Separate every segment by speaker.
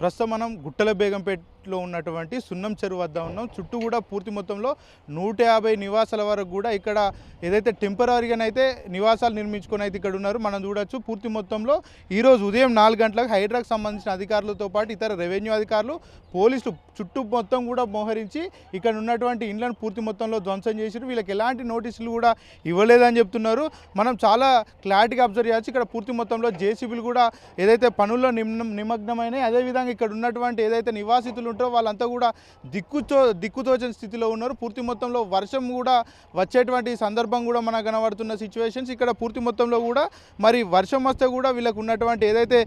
Speaker 1: ప్రస్తుతం మనం గుట్టల బేగంపేటలో ఉన్నటువంటి సున్నం చెరువు వద్ద ఉన్నాం. చుట్టూ కూడా పూర్తి మొత్తంలో నూట యాభై నివాసాల వరకు కూడా ఇక్కడ ఏదైతే టెంపరీగానైతే నివాసాలు నిర్మించుకొని అయితే ఇక్కడ ఉన్నారు మనం చూడొచ్చు. పూర్తి మొత్తంలో ఈరోజు ఉదయం నాలుగు గంటలకు హైడ్రాకు సంబంధించిన అధికారులతో పాటు ఇతర రెవెన్యూ అధికారులు పోలీసులు చుట్టూ మొత్తం కూడా మోహరించి ఇక్కడ ఉన్నటువంటి ఇండ్లను పూర్తి మొత్తంలో ధ్వంసం చేసారు. వీళ్ళకి ఎలాంటి నోటీసులు కూడా ఇవ్వలేదని చెప్తున్నారు. మనం చాలా క్లారిటీగా అబ్జర్వ్ చేయొచ్చు. ఇక్కడ పూర్తి మొత్తంలో జేసీబీలు కూడా ఏదైతే పనుల్లో నిమ్న నిమగ్నమైన అదేవిధంగా ఇక్కడ ఉన్నటువంటి ఏదైతే నివాసితులు ఉంటారో వాళ్ళంతా కూడా దిక్కుతో దిక్కుతోచని స్థితిలో ఉన్నారు. పూర్తి మొత్తంలో వర్షం కూడా వచ్చేటువంటి సందర్భం కూడా మనకు కనబడుతున్న సిచ్యువేషన్స్ ఇక్కడ పూర్తి మొత్తంలో కూడా మరి వర్షం వస్తే కూడా వీళ్ళకు ఉన్నటువంటి ఏదైతే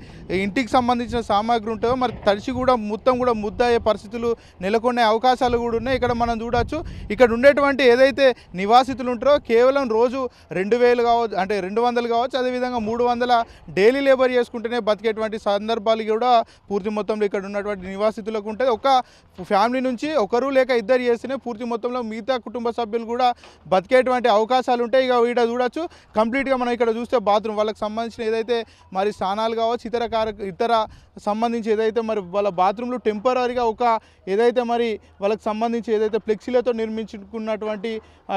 Speaker 1: ఇంటికి సంబంధించిన సామాగ్రి ఉంటుందో మరి తడిసి కూడా మొత్తం కూడా ముద్ద అయ్యే పరిస్థితులు నెలకొనే అవకాశాలు కూడా ఉన్నాయి. ఇక్కడ మనం చూడవచ్చు ఇక్కడ ఉండేటువంటి ఏదైతే నివాసితులు ఉంటారో కేవలం రోజు రెండు వేలు కావచ్చు అంటే రెండు వందలు కావచ్చు అదేవిధంగా మూడు వందల డైలీ లేబర్ చేసుకుంటేనే బతికేటువంటి సందర్భాలు కూడా పూర్తి మొత్తం మొత్తంలో ఇక్కడ ఉన్నటువంటి నివాసితులకు ఉంటుంది. ఒక ఫ్యామిలీ నుంచి ఒకరు లేక ఇద్దరు చేస్తేనే పూర్తి మొత్తంలో మిగతా కుటుంబ సభ్యులు కూడా బతికేటువంటి అవకాశాలు ఉంటాయి. ఇక వీడ చూడొచ్చు. కంప్లీట్గా మనం ఇక్కడ చూస్తే బాత్రూమ్ వాళ్ళకి సంబంధించిన ఏదైతే మరి స్నానాలు కావచ్చు ఇతర కార ఇతర సంబంధించి ఏదైతే మరి వాళ్ళ బాత్రూంలు టెంపరీగా ఒక ఏదైతే మరి వాళ్ళకి సంబంధించి ఏదైతే ఫ్లెక్సీలతో నిర్మించుకున్నటువంటి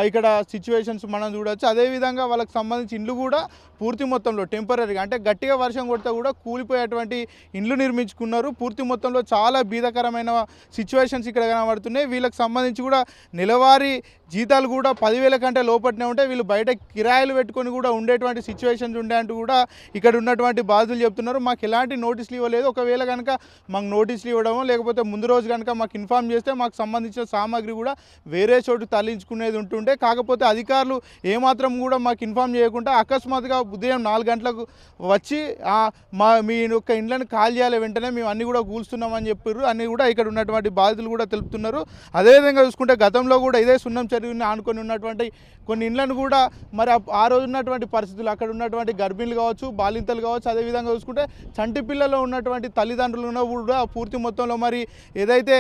Speaker 1: ఇక్కడ సిచ్యువేషన్స్ మనం చూడొచ్చు. అదేవిధంగా వాళ్ళకి సంబంధించి ఇండ్లు కూడా పూర్తి మొత్తంలో టెంపరీగా అంటే గట్టిగా వర్షం కొడితే కూడా కూలిపోయేటువంటి ఇండ్లు నిర్మించుకున్నారు. పూర్తి మొత్తంలో చాలా బీదకరమైన సిచ్యువేషన్స్ ఇక్కడ కనబడుతున్నాయి. వీళ్ళకి సంబంధించి కూడా నెలవారీ జీతాలు కూడా పదివేల కంటే లోపట్నే ఉంటే వీళ్ళు బయట కిరాయిలు పెట్టుకొని కూడా ఉండేటువంటి సిచ్యువేషన్స్ ఉండే అంటూ కూడా ఇక్కడ ఉన్నటువంటి బాధితులు చెప్తున్నారు. మాకు ఎలాంటి నోటీసులు ఇవ్వలేదు. ఒకవేళ కనుక మాకు నోటీసులు ఇవ్వడము లేకపోతే ముందు రోజు కనుక మాకు ఇన్ఫామ్ చేస్తే మాకు సంబంధించిన సామాగ్రి కూడా వేరే చోటు తరలించుకునేది ఉంటుండే. కాకపోతే అధికారులు ఏమాత్రం కూడా మాకు ఇన్ఫామ్ చేయకుండా అకస్మాత్తుగా ఉదయం నాలుగు గంటలకు వచ్చి మా మీ యొక్క ఇండ్లను కాల్ చేయాలి. వెంటనే మేము అన్నీ కూడా కూల్స్తున్నామని చెప్పారు అన్ని కూడా ఇక్కడ ఉన్నటువంటి బాధితులు కూడా తెలుపుతున్నారు. అదేవిధంగా చూసుకుంటే గతంలో కూడా ఇదే సున్నం చెరువుని ఆనుకొని ఉన్నటువంటి కొన్ని ఇండ్లను కూడా మరి ఆ- రోజు ఉన్నటువంటి పరిస్థితులు అక్కడ ఉన్నటువంటి గర్భిణులు కావచ్చు బాలింతలు కావచ్చు అదేవిధంగా చూసుకుంటే చంటి పిల్లలు ఉన్నటువంటి తల్లిదండ్రులు ఉన్న కూడా పూర్తి మొత్తంలో మరి ఏదైతే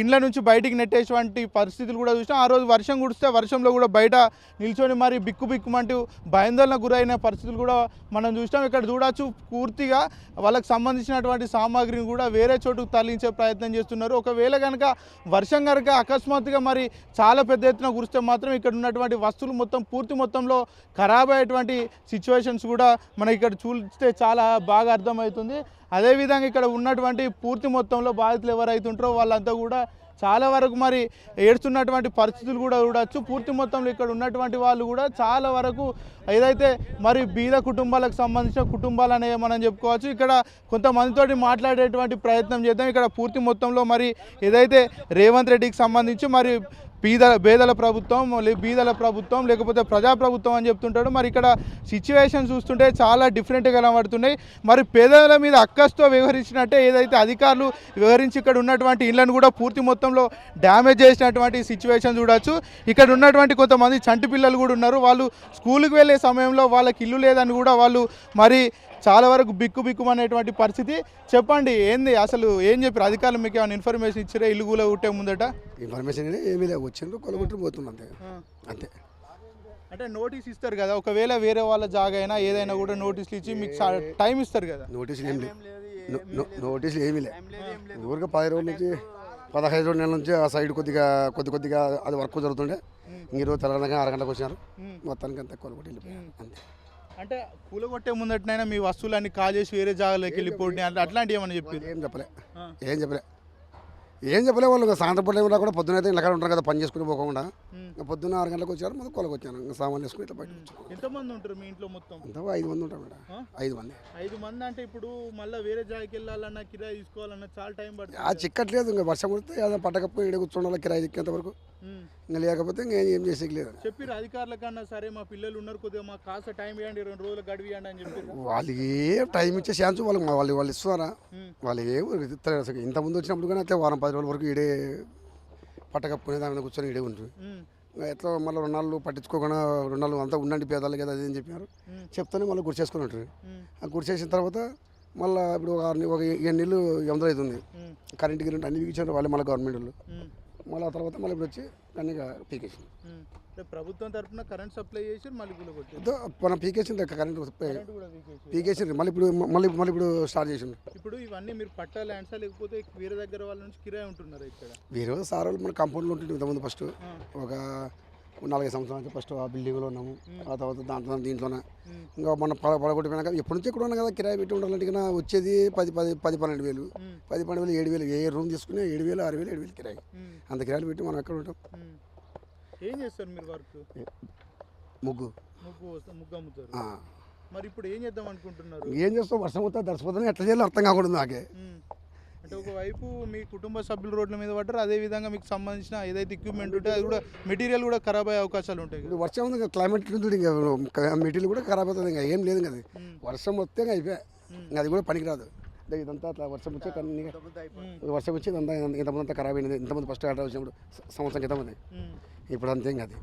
Speaker 1: ఇండ్ల నుంచి బయటికి నెట్టేటువంటి పరిస్థితులు కూడా చూసినాం ఆ రోజు వర్షం కుడిస్తే వర్షంలో కూడా బయట నిల్చొని మరి బిక్కు బిక్కుమంటూ భయాందోళనకు గురైన పరిస్థితులు కూడా మనం చూసినాం. ఇక్కడ చూడవచ్చు పూర్తిగా వాళ్ళకి సంబంధించినటువంటి సామాగ్రిని కూడా వేరే చోటుకు తరలించే ప్రయత్నం చేస్తున్నారు. ఒకవేళ కనుక వర్షం కనుక అకస్మాత్తుగా మరి చాలా పెద్ద ఎత్తున కురిస్తే మాత్రం ఇక్కడ ఉన్నటువంటి వస్తువులు మొత్తం పూర్తి మొత్తంలో ఖరాబ్ అయ్యేటువంటి సిచ్యువేషన్స్ కూడా మనం ఇక్కడ చూస్తే చాలా బాగా అర్థమవుతుంది. అదేవిధంగా ఇక్కడ ఉన్నటువంటి పూర్తి మొత్తంలో బాధితులు ఎవరైతే ఉంటారో వాళ్ళంతా కూడా చాలా వరకు మరి ఏడుస్తున్నటువంటి పరిస్థితులు కూడా చూడవచ్చు పూర్తి మొత్తంలో ఇక్కడ ఉన్నటువంటి వాళ్ళు కూడా చాలా వరకు ఏదైతే మరి బీద కుటుంబాలకు సంబంధించిన కుటుంబాలు అనేవి మనం చెప్పుకోవచ్చు. ఇక్కడ కొంతమందితోటి మాట్లాడేటువంటి ప్రయత్నం చేద్దాం. ఇక్కడ పూర్తి మొత్తంలో మరి ఏదైతే రేవంత్ రెడ్డికి సంబంధించి మరి పీద పేదల ప్రభుత్వం లే- బీదల ప్రభుత్వం లేకపోతే ప్రజాప్రభుత్వం అని చెప్తుంటాడు. మరి ఇక్కడ సిచ్యువేషన్ చూస్తుంటే చాలా డిఫరెంట్గా కనబడుతున్నాయి. మరి పేదల మీద అక్కస్తో వ్యవహరించినట్టే ఏదైతే అధికారులు వ్యవహరించి ఇక్కడ ఉన్నటువంటి ఇళ్ళను కూడా పూర్తి మొత్తంలో డ్యామేజ్ చేసినటువంటి సిచ్యువేషన్ చూడొచ్చు. ఇక్కడ ఉన్నటువంటి కొంతమంది చంటి పిల్లలు కూడా ఉన్నారు. వాళ్ళు స్కూల్కి వెళ్ళే సమయంలో వాళ్ళకి ఇల్లు లేదని కూడా వాళ్ళు మరి చాలా వరకు బిక్కు బిక్కుమనేటువంటి పరిస్థితి. చెప్పండి ఏంది అసలు ఏం చెప్పారు? అధికారులు మీకు ఏమైనా ఇన్ఫర్మేషన్ ఇచ్చారా? ఇల్లు కూడా ఉట్టే ముందట?
Speaker 2: ఇన్ఫర్మేషన్ అనేది ఏమీ లేవు. వచ్చిండ్రు కొలగొట్టుకు పోతున్నాం అంతే. అంతే.
Speaker 1: అంటే నోటీస్ ఇస్తారు కదా ఒకవేళ వేరే వాళ్ళ జాగా అయినా ఏదైనా కూడా నోటీసులు ఇచ్చి మీకు సా- టైం ఇస్తారు కదా?
Speaker 2: నోటీసులు ఏం లేవు నో- నోటీసులు ఏమీ లేవు. ఊరికే పది రోజుల నుంచి పదహైదు రోజుల నెలల నుంచి ఆ సైడ్ కొద్దిగా కొద్ది కొద్దిగా అది వర్క్ జరుగుతుండే. ఈరోజు తెలంగాణ ఆరు గంటలకు వచ్చినారు మొత్తానికి అంతా కొలగొట్టి వెళ్ళిపోయారు. అంతే.
Speaker 1: అంటే కూలగొట్టే ముందటనైనా మీ వస్తువులన్నీ కాల్ చేసి వేరే జాగాలోకి వెళ్ళిపోయి అట్లా అట్లాంటివి ఏమని చెప్పారు
Speaker 2: ఏం చెప్పలే. ఏం చెప్పలే. ఏం చెప్పలే వాళ్ళు సాయంత్రం పూట ఏమన్నా కూడా పొద్దున అయితే ఇళ్ళకాడ ఉంటారు కదా పని చేసుకుని పోకుండా. పొద్దున్న ఆరు గంటలకు వచ్చారు మొదలు కొలగొచ్చాను ఇంకా సామాన్లు వేసుకుని ఇట్లా బయట వచ్చాను.
Speaker 1: ఎంతమంది ఉంటారు మీ ఇంట్లో మొత్తం?
Speaker 2: అంతా ఐదు మంది ఉంటారు మేడం.
Speaker 1: ఆ?
Speaker 2: ఐదు మంది.
Speaker 1: ఐదు మంది అంటే ఇప్పుడు మళ్ళీ వేరే జాగాకి వెళ్ళాలన్నా కిరాయి తీసుకోవాలన్నా చాలా టైం
Speaker 2: ఆ
Speaker 1: పడుతుంది
Speaker 2: చిక్కట్లేదు. ఇంకా వర్షం కొడితే ఏదో పట్టకపోయి ఇక్కడ కూర్చోండాలి కిరాయి ఎక్కేంత వరకు. ఇంకా లేకపోతే ఇంకా ఏం చేసేకి లేదు
Speaker 1: చెప్పిర్రు అధికారుల కన్నా సరే మా పిల్లలు ఉన్నారు కొద్దిగా మాకు కాస్త టైం ఇవ్వండి రెండు రోజులు గడివియండి అని చెప్పి
Speaker 2: వాళ్ళకి ఏ టైం ఇచ్చే ఛాన్స్ వాళ్ళకి వాళ్ళు వాళ్ళు ఇస్తున్నారా
Speaker 1: ఉమ్.
Speaker 2: వాళ్ళు ఏం ఇస్తారు అసలు ఇంత ముందు వచ్చినప్పుడు కానీ అట్లా వారం పది రోజుల వరకు ఇడే పట్టకప్పుకునే దాని మీద కూర్చొని ఇడే ఉంటుంది ఎట్లా మళ్ళీ రుణాలు పట్టించుకోకుండా రుణాలు అంతా ఉండండి పేదాలు కదా అది
Speaker 1: ఉమ్.
Speaker 2: చెప్తానే మళ్ళీ గుర్చేసుకుని ఉంటారు
Speaker 1: ఉమ్.
Speaker 2: ఆ గుర్చేసిన తర్వాత మళ్ళీ ఇప్పుడు ఒక ఆరు ఒక ఏడు నెలలు అవుతుంది
Speaker 1: ఉమ్.
Speaker 2: కరెంట్ గిరెంట్ అన్ని బిగించారు వాళ్ళు మళ్ళీ గవర్నమెంట్ వాళ్ళు. మళ్ళీ ఆ తర్వాత మళ్ళీ ఇప్పుడు వచ్చి అన్ని పీకేసి.
Speaker 1: ప్రభుత్వం తరపున కరెంట్ సప్లై చేసి మళ్ళీ
Speaker 2: మనం పీకేసింది కరెంట్ పీకేసింది మళ్ళీ ఇప్పుడు మళ్ళీ మళ్ళీ ఇప్పుడు స్టార్ట్ చేసిండు
Speaker 1: ఇప్పుడు ఇవన్నీ మీరు పట్టా ల్యాండ్సా లేకపోతే వేరే దగ్గర వాళ్ళ నుంచి కిరాయి ఉంటున్నారు ఇక్కడ?
Speaker 2: వేరే సార్ వాళ్ళు మన కాంపౌండ్లో ఉంటుండే ఇంతకుముందు ఫస్ట్. ఒక నాలుగైదు సంవత్సరాల నుంచి ఫస్ట్ ఆ బిల్డింగ్లో ఉన్నాము. ఆ తర్వాత దాంట్లో దీంట్లోనే. ఇంకా మన పడ పడగొట్టిపోయినాక ఎప్పటి నుంచి ఇక్కడ ఉన్నాం కదా కిరాయి పెట్టి ఉండాలంటే కన్నా వచ్చేది పది పది పది పన్నెండు వేలు. పది పన్నెండు వేలు ఏడు వేలు ఏ రూమ్ తీసుకుని ఏడు వేలు ఆరు వేలు ఏడు వేలు కిరాయి. అంత కిరాయిలు పెట్టి మనం ఎక్కడ ఉంటాం.
Speaker 1: ఏం చేస్తారు మీరు వర్క్?
Speaker 2: ముగ్గు.
Speaker 1: ముగ్గు అమ్ముతారు. మరి ఇప్పుడు ఏం చేద్దాం అనుకుంటున్నారు?
Speaker 2: ఏం చేస్తాం? వర్షం వస్తే దర్శపోతుంది ఎట్లా చేయాలో అర్థం కాకూడదు నాకే.
Speaker 1: అంటే ఒకవైపు మీ కుటుంబ సభ్యులు రోడ్ల మీద పడ్డారు అదే విధంగా మీకు సంబంధించిన ఏదైతే ఎక్విప్మెంట్ ఉంటే అది కూడా మెటీరియల్ కూడా ఖరాబ్ అయ్యే అవకాశాలు ఉంటాయి కదా.
Speaker 2: వర్షం ఉంది ఇంకా క్లైమేట్ ఉంటుంది ఇంకా మెటీరియల్ కూడా ఖరాబ్ అవుతుంది ఇంకా ఏం లేదు
Speaker 1: ఉమ్,
Speaker 2: వర్షం వస్తే అయిపోయా. అది కూడా పనికిరాదు. ఇదే ఇదంతా అట్లా వర్షం వచ్చే వర్షం వచ్చి ఇదంతా ఇంతమంది అంతా ఖరాబ్ అయింది. ఇంతమంది ఫస్ట్ ఆర్డర్ వచ్చినప్పుడు సంవత్సరం క్రితం అది. ఇప్పుడు అంతే ఇంకా అది.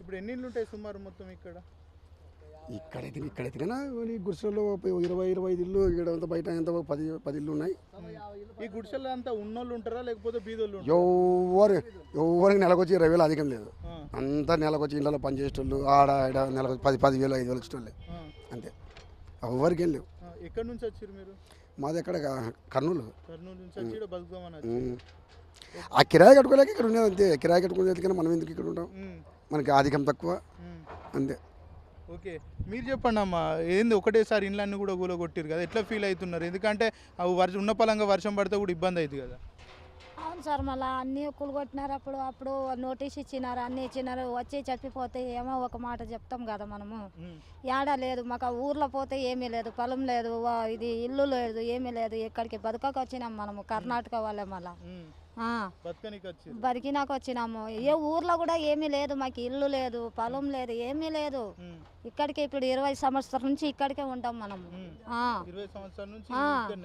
Speaker 1: ఇప్పుడు ఎన్ని ఉంటాయి సుమారు మొత్తం ఇక్కడ?
Speaker 2: ఇక్కడైతే ఇక్కడైతే ఈ గుడిసెల్లో ఇరవై ఇరవై ఐదు ఇల్లు ఇక్కడ అంతా బయట ఎంత పది పది ఇల్లు ఉన్నాయి?
Speaker 1: ఈ గుడిసెల్లో అంతా ఉన్నోళ్ళు ఉంటారా? లేకపోతే బీదోళ్ళు?
Speaker 2: ఎవరు ఎవరికి నెలకొచ్చి ఇరవై వేలు అధికం లేదు. అంతా నెలకొచ్చి ఇళ్ళలో పనిచేసేటోళ్ళు ఆడ ఆడ నెలకు పది పది వేలు ఐదు వేలు వచ్చేటోళ్ళే. అంతే. ఎవరికి ఏం లేవు.
Speaker 1: ఆ. ఎక్కడి నుంచి వచ్చారు మీరు?
Speaker 2: మాది ఎక్కడ కర్నూలు.
Speaker 1: నుంచి.
Speaker 2: ఆ కిరాయి కట్టుకోలేక ఇక్కడ ఉండేది అంతే. కిరాయి కట్టుకునేది కానీ మనం ఎందుకు ఇక్కడ ఉంటాం? మనకి ఆధికం తక్కువ. అంతే.
Speaker 1: ఓకే. మీరు చెప్పండి అమ్మా ఏంది ఒకటేసారి ఇండ్లన్నీ కూడా కూలగొట్టిరు కదా ఎట్లా ఫీల్ అవుతున్నారు? ఎందుకంటే అవి వర్షం ఉన్న పలంగా వర్షం పడితే కూడా ఇబ్బంది అవుతుంది కదా.
Speaker 3: అవును సార్ మళ్ళీ అన్నీ కొట్టుకున్నారు అప్పుడు అప్పుడు నోటీస్ ఇచ్చినారు అన్నీ ఇచ్చినారు వచ్చి చెప్పిపోతే ఏమో ఒక మాట చెప్తాం కదా మనము. ఏడ లేదు మాకు ఊర్లో పోతే ఏమీ లేదు పొలం లేదు ఇది ఇల్లు లేదు ఏమీ లేదు ఇక్కడికి బతుకకు వచ్చినాం మనము కర్ణాటక వాళ్ళే మళ్ళా.
Speaker 1: బతకనికి
Speaker 3: వచ్చినాము ఏ ఊర్లో కూడా ఏమీ లేదు మాకు ఇల్లు లేదు పొలం లేదు ఏమీ లేదు. ఇక్కడికి ఇప్పుడు ఇరవై సంవత్సరాల నుంచి ఇక్కడికే ఉంటాం మనము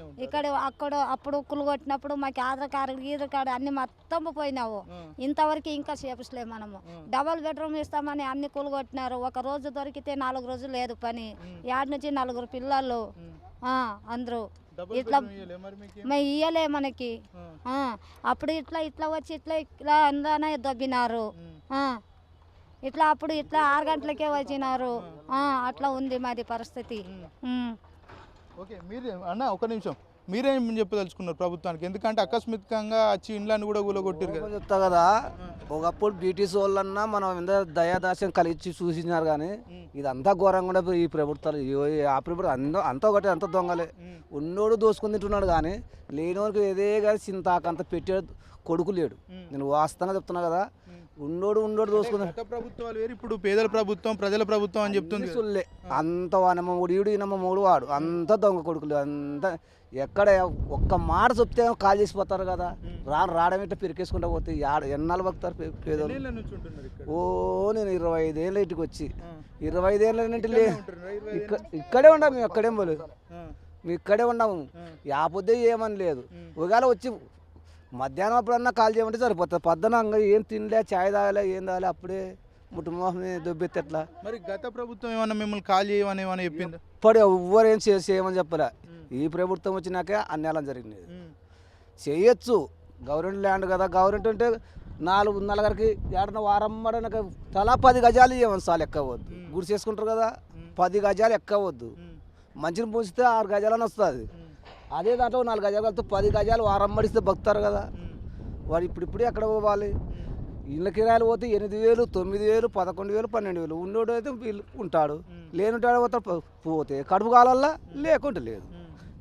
Speaker 1: ఉంటారు.
Speaker 3: ఇక్కడ అక్కడ అప్పుడు ఉక్కులు కొట్టినప్పుడు మాకు ఆధార్ కార్డు గీధార్ కార్డు అన్ని మొత్తం పోయినావు. ఇంతవరకు ఇంకా చేపించలే మనము. డబల్ బెడ్రూమ్ ఇస్తామని అన్ని కూలు కొట్టినారు. ఒక రోజు దొరికితే నాలుగు రోజులు లేదు పని. యాడ్ నుంచి నలుగురు పిల్లలు. అందరూ. ఇట్లా-
Speaker 1: ఇయ్యలే మరి
Speaker 3: మనకి. అప్పుడు ఇట్లా ఇట్లా వచ్చి ఇట్లా ఇట్లా అందనే దొబ్బినారు. ఇట్లా అప్పుడు ఇట్లా ఆరు గంటలకే వచ్చినారు. ఆ, అట్లా ఉంది మాది పరిస్థితి.
Speaker 1: ఓకే మీరు అన్న ఒక నిమిషం. మీరేం చెప్పదలుచుకున్నారు ప్రభుత్వానికి? ఎందుకంటే ఆకస్మికంగా వచ్చి ఇండ్లను కూడా కూలగొట్టిరు
Speaker 4: చెప్తా కదా? ఒకప్పుడు బ్రిటిష్ వాళ్ళన్నా మనం ఎంత దయాదాస్యం కలిసి చూసినారు కానీ ఇదంతా ఘోరంగా ఉండే ఈ ప్రభుత్వాలు ఆ ప్రభుత్వం అంత అంతా ఒకటి అంత దొంగలే ఉన్నోడు దోసుకుని తింటున్నాడు కానీ లేనివారికి ఏదే కానీ చింతాకంత పెట్టే కొడుకు లేడు. నేను వాస్తవంగా చెప్తున్నా కదా. ఉన్నోడు ఉన్నోడు దోసుకుని
Speaker 1: గత ప్రభుత్వాలు వేరు ఇప్పుడు పేదల ప్రభుత్వం ప్రజల ప్రభుత్వం అని చెప్తుంది.
Speaker 4: సుల్లే అంత వానమ్మ మూడు ఈడు ఈనమ్మ మూడు వాడు. అంత దొంగ కొడుకులు అంత ఎక్కడ ఒక్క మాట చెప్తే కాల్ చేసిపోతారు కదా. రాను రావడం ఇట్లా పెరికేసుకుంటా పోతే ఎన్నాళ్ళు బతుకుతారు పే- పేదోళ్ళు?
Speaker 1: ఎన్నేళ్ళ నుంచి ఉంటున్నారు ఇక్కడ?
Speaker 4: ఓ నేను ఇరవై ఐదేళ్ళ ఇంటికి వచ్చి. ఇరవై ఐదేళ్ళ నుండి ఇక్కడే ఉన్నాం మేము ఎక్కడేం పోలేదు. మేము ఇక్కడే ఉన్నాము. యాపొద్దే ఏమని లేదు. ఒకవేళ వచ్చి మధ్యాహ్నం అప్పుడన్నా కాల్ చేయమంటే సరిపోతుంది. పొద్దున ఏం తినలే చాయ్ తాగలే ఏం తాగలే అప్పుడే ముట్టుమోహం దొబ్బెత్తే ఎట్లా?
Speaker 1: మరి గత ప్రభుత్వం ఏమన్నా మిమ్మల్ని కాల్ చేయమని ఏమైనా చెప్పిందా?
Speaker 4: ఇప్పుడు ఎవ్వరు చేయమని చెప్పలే. ఈ ప్రభుత్వం వచ్చినాకే అన్యాయం జరిగినది.
Speaker 1: ఉమ్,
Speaker 4: చేయొచ్చు. గవర్నమెంట్ ల్యాండ్ కదా. గవర్నమెంట్ అంటే నాలుగు నలుగురికి ఏడన వారం మడనక తలా పది గజాలు ఇవ్వమని సార్లు ఎక్కవద్దు. గుడి చేసుకుంటారు కదా. పది గజాలు ఎక్కవద్దు మంచిని పూసితే ఆరు గజాలని వస్తుంది. అదే దాంట్లో నాలుగు గజాలు కలిపితే పది గజాలు వారం మడిస్తే బతుకుతారు కదా వాడు ఇప్పుడు ఇప్పుడే ఎక్కడ పోవాలి. ఇళ్ళ కిరాయిలు పోతే ఎనిమిది వేలు తొమ్మిది వేలు పదకొండు వేలు పన్నెండు వేలు ఉన్నోడు అయితే వీళ్ళు ఉంటాడు. లేనుంటాడు పోతాడు పో- పోతే కడుపు కాలల్లా లేకుంటే లేదు.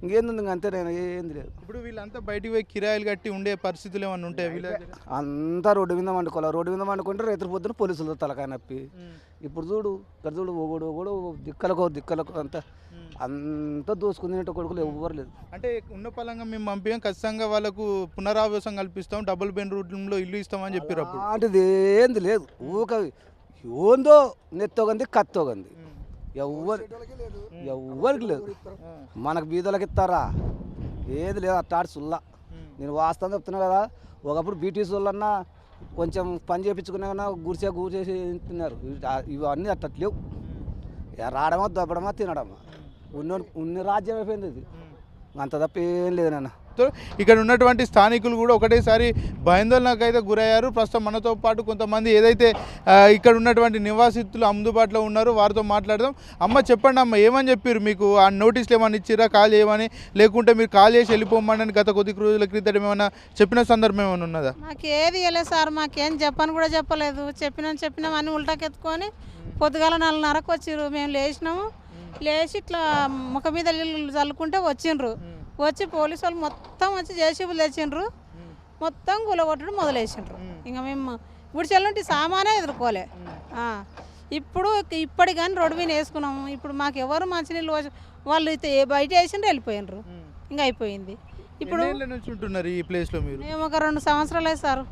Speaker 4: ఇంకేంది ఇంక అంతే నేను ఏంది లేదు
Speaker 1: ఇప్పుడు వీళ్ళంతా బయటికి పోయి కిరాయిలు కట్టి ఉండే పరిస్థితులు ఏమన్నా ఉంటాయి?
Speaker 4: అంతా రోడ్డు మీద వండుకోవాలి రోడ్డు మీద వండుకుంటే రైతు పొద్దున పోలీసులతో తలకాయ నొప్పి ఇప్పుడు చూడు ఇక్కడ చూడు ఒకడు ఒకడు దిక్కలకు దిక్కలకు అంతా. అంతా దోసుకునేట కొడుకులు ఎవ్వరు లేదు
Speaker 1: అంటే ఉన్న పలంగా మేము పంపించాం ఖచ్చితంగా వాళ్ళకు పునరావాసం కల్పిస్తాం డబుల్ బెడ్రూమ్లో ఇల్లు ఇస్తామని చెప్పారు అప్పుడు.
Speaker 4: అలాంటిది ఏంది లేదు. ఊక ఏందో నెత్తోగంది కత్తోగంది. ఎవ్వరు ఎవ్వరికి లేదు. మనకు బీదలకు ఇస్తారా? ఏది లేదు అట్టాడు సుల్లా. నేను వాస్తవం చెప్తున్నా కదా ఒకప్పుడు బీటీసీ వాళ్ళన్నా కొంచెం పని చేయించుకున్నా గురిసే గురిసేసి తిన్నారు. ఇవి- ఇవన్నీ అట్ట లేవు రావడమా దొబ్బడమా తినడమా. ఉన్న ఉన్న రాజ్యం అయిపోయింది ఇది. అంత తప్ప ఏం లేదు నాన్న.
Speaker 1: ఇక్కడ ఉన్నటువంటి స్థానికులు కూడా ఒకటేసారి భయాందోళనకు అయితే గురయ్యారు. ప్రస్తుతం మనతో పాటు కొంతమంది ఏదైతే ఇక్కడ ఉన్నటువంటి నివాసితులు అందుబాటులో ఉన్నారో వారితో మాట్లాడదాం. అమ్మ చెప్పండి అమ్మ ఏమని చెప్పారు మీకు? ఆ నోటీసులు ఏమైనా ఇచ్చిరా? కాల్ చేయమని? లేకుంటే మీరు కాల్ చేసి వెళ్ళిపోమని గత కొద్ది రోజుల క్రితం ఏమైనా చెప్పిన సందర్భం ఏమైనా ఉన్నదా?
Speaker 5: మాకు ఏది ఇవ్వలేదు సార్ మాకేం చెప్పని కూడా చెప్పలేదు. చెప్పినాం చెప్పినాం అని ఉల్టాకెత్తుకొని పొద్దుగాల నాలుగున్నరకు వచ్చిర్రు. మేము లేచినాము. లేచి ఇట్లా ముఖ మీద నీళ్ళు చల్లుకుంటే వచ్చిండ్రు. వచ్చి పోలీసు వాళ్ళు మొత్తం వచ్చి జేసీబీలు తెచ్చిండ్రు మొత్తం కూలగొట్టడం మొదలేసిండ్రు. ఇంకా మేము గుడిచెల్లుంటి సామానే ఎదుర్కోలే. ఇప్పుడు ఇప్పటి కానీ రోడ్డు మీద వేసుకున్నాము. ఇప్పుడు మాకు ఎవరు మంచినీళ్ళు వాళ్ళు అయితే బయట వేసిండ్రు వెళ్ళిపోయినరు ఇంకా అయిపోయింది. ఇప్పుడు
Speaker 1: ఉంటున్నారు ఈ ప్లేస్లో మీరు?
Speaker 5: మేము ఒక రెండు సంవత్సరాలే సార్.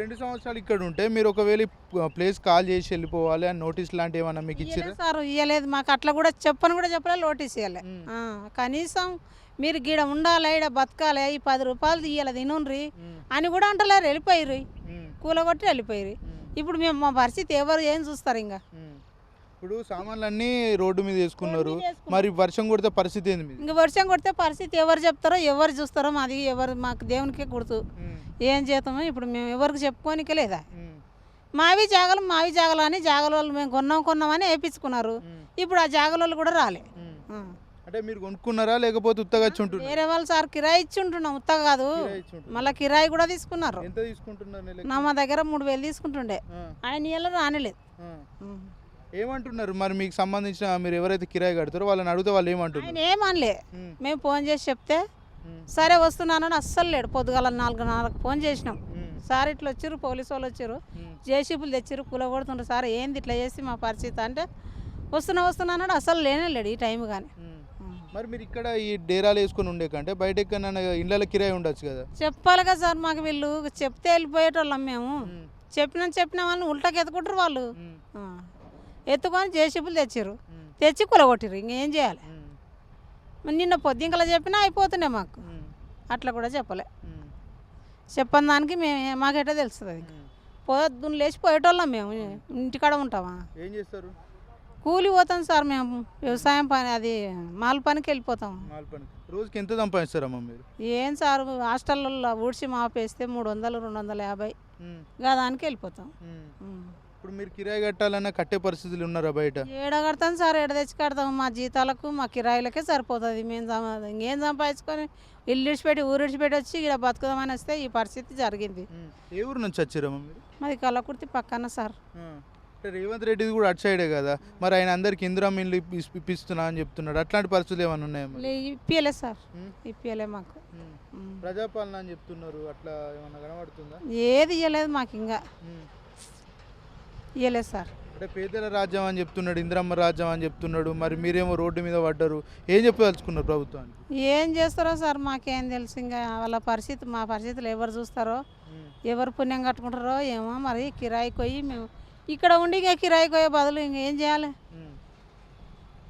Speaker 5: రెండు
Speaker 1: సంవత్సరాలు ఇక్కడ ఉంటే మీరు ఒకవేళ ప్లేస్ కాల్ చేసి వెళ్ళిపోవాలి అని నోటీస్ లాంటివి ఏమన్నా మీకు ఇచ్చారా
Speaker 5: సార్ ఇయ్యలేదు. మాకు అట్లా కూడా చెప్పని కూడా చెప్పలేదు నోటీస్ ఇవ్వలే కనీసం మీరు గీడ ఉండాలి ఈడ బతకాలి ఈ పది రూపాయలు తీయాలి తినుండ్రి అని కూడా అంటలేరు వెళ్ళిపోయిర్రు. కూలగొట్టి వెళ్ళిపోయిర్రు. ఇప్పుడు మేము మా పరిస్థితి ఎవరు ఏం చూస్తారు ఇంకా?
Speaker 1: ఇప్పుడు సామాన్లన్నీ రోడ్డు మీద వేసుకున్నారు.
Speaker 5: రోడ్డు మీద వేసుకున్నారు.
Speaker 1: మరి వర్షం కొడితే పరిస్థితి ఏంది
Speaker 5: ఇంక వర్షం కొడితే పరిస్థితి ఎవరు చెప్తారో ఎవరు చూస్తారో మాది ఎవరు మాకు దేవునికే గుర్తు. ఏం చేస్తామో ఇప్పుడు మేము ఎవరికి చెప్పుకోనికే లేదా? మావి జాగలు మావి జాగలు అని జాగల వాళ్ళు మేము కొన్నాం కొన్నామని వేయించుకున్నారు ఇప్పుడు ఆ జాగల వాళ్ళు కూడా రాలే.
Speaker 1: అంటే మీరు కొనుక్కున్నారా లేకపోతే ఉత్తగా?
Speaker 5: వేరే వాళ్ళు సార్ కిరాయి ఇచ్చి ఉంటున్నాం ఉత్తగా కాదు? మళ్ళీ కిరాయి కూడా తీసుకున్నారు.
Speaker 1: ఎంత తీసుకుంటున్నారు?
Speaker 5: నా మా దగ్గర మూడు వేలు తీసుకుంటుండే. ఆయన ఇయ్యాల రానిలేదు.
Speaker 1: ఏమంటున్నారు? మరి మీకు సంబంధించిన మీరు ఎవరైతే కిరాయి కడతారో వాళ్ళని అడిగితే వాళ్ళు ఏమంటున్నారు?
Speaker 5: ఆయన ఏమనలే. మేము ఫోన్ చేసి చెప్తే సరే వస్తున్నానని అస్సలు లేడు. పొద్దుగాల నాలుగు నాలుగు ఫోన్ చేసినాం. సార్ ఇట్లా వచ్చారు పోలీసు వాళ్ళు వచ్చారు. జేసీబీలు తెచ్చారు కూలగొడుతుండ్రు. సార్ ఏంది ఇట్లా చేసి మా పరిస్థితి అంటే వస్తున్నా వస్తున్నా అన్నాడు. అసలు లేనే లేడు ఈ టైం కానీ.
Speaker 1: మరి మీరు ఇక్కడ ఈ డేరాలు వేసుకొని ఉండే కంటే బయట ఎక్కడైనా ఇళ్ళ కిరాయి ఉండొచ్చు కదా?
Speaker 5: చెప్పాలి కదా సార్ మాకు వీళ్ళు. చెప్తే వెళ్ళిపోయేటోళ్ళం మేము. చెప్పినా చెప్పిన వాళ్ళని ఉల్టాకి ఎత్తుకుంటారు వాళ్ళు. ఎత్తుకొని జేసీబీలు తెచ్చారు తెచ్చి కూలగొట్టిరు ఇంకేం చేయాలి? నిన్న పొద్దుంకలా చెప్పినా అయిపోతుండే మాకు. అట్లా కూడా చెప్పలే. చెప్పని దానికి మేము మాకెట్టా తెలుస్తుంది అది. పొద్దున్న లేచి పోయేటోళ్ళం మేము. ఇంటికాడ ఉంటామా?
Speaker 1: ఏం చేస్తారు?
Speaker 5: కూలి పోతాం సార్ మేము. వ్యవసాయం పని అది మాల పనికి వెళ్ళిపోతాం.
Speaker 1: రోజుకి ఎంత సంపాదిస్తారమ్మా మీరు?
Speaker 5: ఏం సార్ హాస్టల్లో ఊడ్చి మాపేస్తే మూడు వందలు రెండు వందల యాభై దానికి వెళ్ళిపోతాం.
Speaker 1: ఇప్పుడు మీరు కిరాయి కట్టాలన్నా కట్టే పరిస్థితులు ఉన్నారా బయట?
Speaker 5: ఏడ కడతాం సార్? ఏడ తెచ్చి కడతాం? మా జీతాలకు మా కిరాయిలకే సరిపోతుంది. మేము ఇంకేం సంపాదించుకొని ఇల్లు ఇడిచిపెట్టి ఊరు ఇడిచిపెట్టి వచ్చి ఇక్కడ బతుకుదామని వస్తే ఈ పరిస్థితి జరిగింది.
Speaker 1: ఏ ఊరు నుంచి వచ్చారమ్మా మీరు?
Speaker 5: మాది కళ్ళకుర్తి పక్కన సార్.
Speaker 1: అంటే రేవంత్ రెడ్డిది కూడా అటు సైడే కదా. మరి ఆయన అందరికి ఇందిరా ఇల్లు ఇప్పి- ఇప్పిస్తున్నా అని చెప్తున్నాడు. అట్లాంటి పరిస్థితులు ఏమైనా ఉన్నాయా?
Speaker 5: ఇప్పియలే సార్? ఇప్పియలే మాకు.
Speaker 1: ప్రజాపాలన అని చెప్తున్నారు. అట్లా ఏమన్నా కనబడుతుందా?
Speaker 5: ఏది ఇవ్వలేదు మాకు ఇంకా. ఇవ్వలేదు సార్.
Speaker 1: అంటే పేదల రాజ్యం అని చెప్తున్నాడు ఇందిరమ్మ రాజ్యం అని చెప్తున్నాడు మరి మీరేమో రోడ్డు మీద పడ్డారు. ఏం చెప్పదలుచుకున్నారు ప్రభుత్వానికి?
Speaker 5: ఏం చేస్తారో సార్ మాకేం తెలుసు ఇంకా వాళ్ళ పరిస్థితి మా పరిస్థితులు ఎవరు చూస్తారో. ఎవరు పుణ్యం కట్టుకుంటారో ఏమో మరి కిరాయి పోయి మేము ఇక్కడ ఉండి ఇంకా కిరాయి పోయే బదులు ఇంకేం చేయాలి?
Speaker 1: ఉం.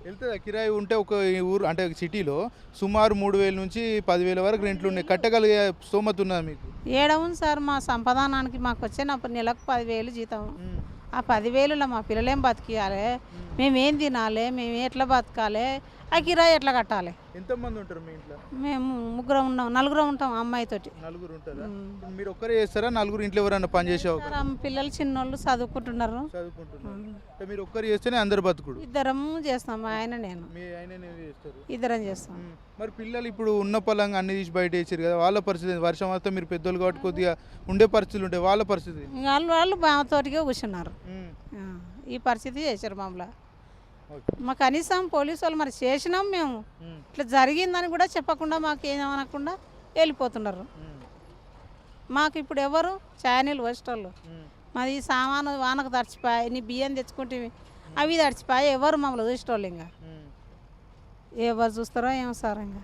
Speaker 1: వెళ్తుందా? కిరాయి ఉంటే ఒక ఊరు అంటే సిటీలో సుమారు మూడు వేల నుంచి పదివేల వరకు రెంట్లు ఉన్నాయి. కట్టగలిగే స్తోమత ఉన్నదా మీకు?
Speaker 5: ఏడ ఉంది సార్ మా సంపాదనానికి మాకు వచ్చే నా నెలకు పదివేలు జీతం. ఆ పదివేలులో మా పిల్లలేం బతికియాలి మేమేం తినాలి మేము ఎట్లా బతకాలి ఆ కిరాయి ఎట్లా కట్టాలి?
Speaker 1: ఎంతమంది ఉంటారు మీ ఇంట్లో?
Speaker 5: మేము ముగ్గురం ఉన్నాం నలుగురం ఉంటాం అమ్మాయితోటి
Speaker 1: నలుగురు ఉంటారా? మీరు ఒక్కరే చేస్తారా? నలుగురు ఇంట్లో ఎవరైనా పని చేసే
Speaker 5: పిల్లలు చిన్నోళ్ళు చదువుకుంటున్నారు.
Speaker 1: చదువుకుంటున్నారు. మీరు ఒక్కరు చేస్తేనే అందరు బతుకుడు.
Speaker 5: ఇద్దరం చేస్తాం మా ఆయన నేను.
Speaker 1: మీ ఆయన చేస్తారు.
Speaker 5: ఇద్దరం చేస్తాం.
Speaker 1: మరి పిల్లలు ఇప్పుడు ఉన్న పొలంగా అన్ని తీసి బయట వేసారు కదా వాళ్ళ పరిస్థితి? వర్షం వస్తే మీరు పెద్దోళ్ళు కాబట్టి కొద్దిగా ఉండే పరిస్థితులు ఉంటాయి. వాళ్ళ పరిస్థితి
Speaker 5: వాళ్ళు వాళ్ళు బామతోటిగా కూర్చున్నారు. ఈ పరిస్థితి చేశారు మమ్మల్ని
Speaker 1: ఓకే.
Speaker 5: మా కనీసం పోలీసు వాళ్ళు మరి చేసినాం మేము. ఇట్లా జరిగిందని కూడా చెప్పకుండా మాకు ఏమనకుండా వెళ్ళిపోతున్నారు. మాకు ఇప్పుడు ఎవరు ఛానల్ వచ్చేటోళ్ళు
Speaker 1: ఉం.
Speaker 5: మాది సామాను వానకు తడిచిపోయి నీ బియ్యం తెచ్చుకుంటే అవి తడిచిపోయి ఎవరు మమ్మల్ని చూసేటోళ్ళు ఇంకా. ఎవరు చూస్తారో ఏమో సార్ ఇంకా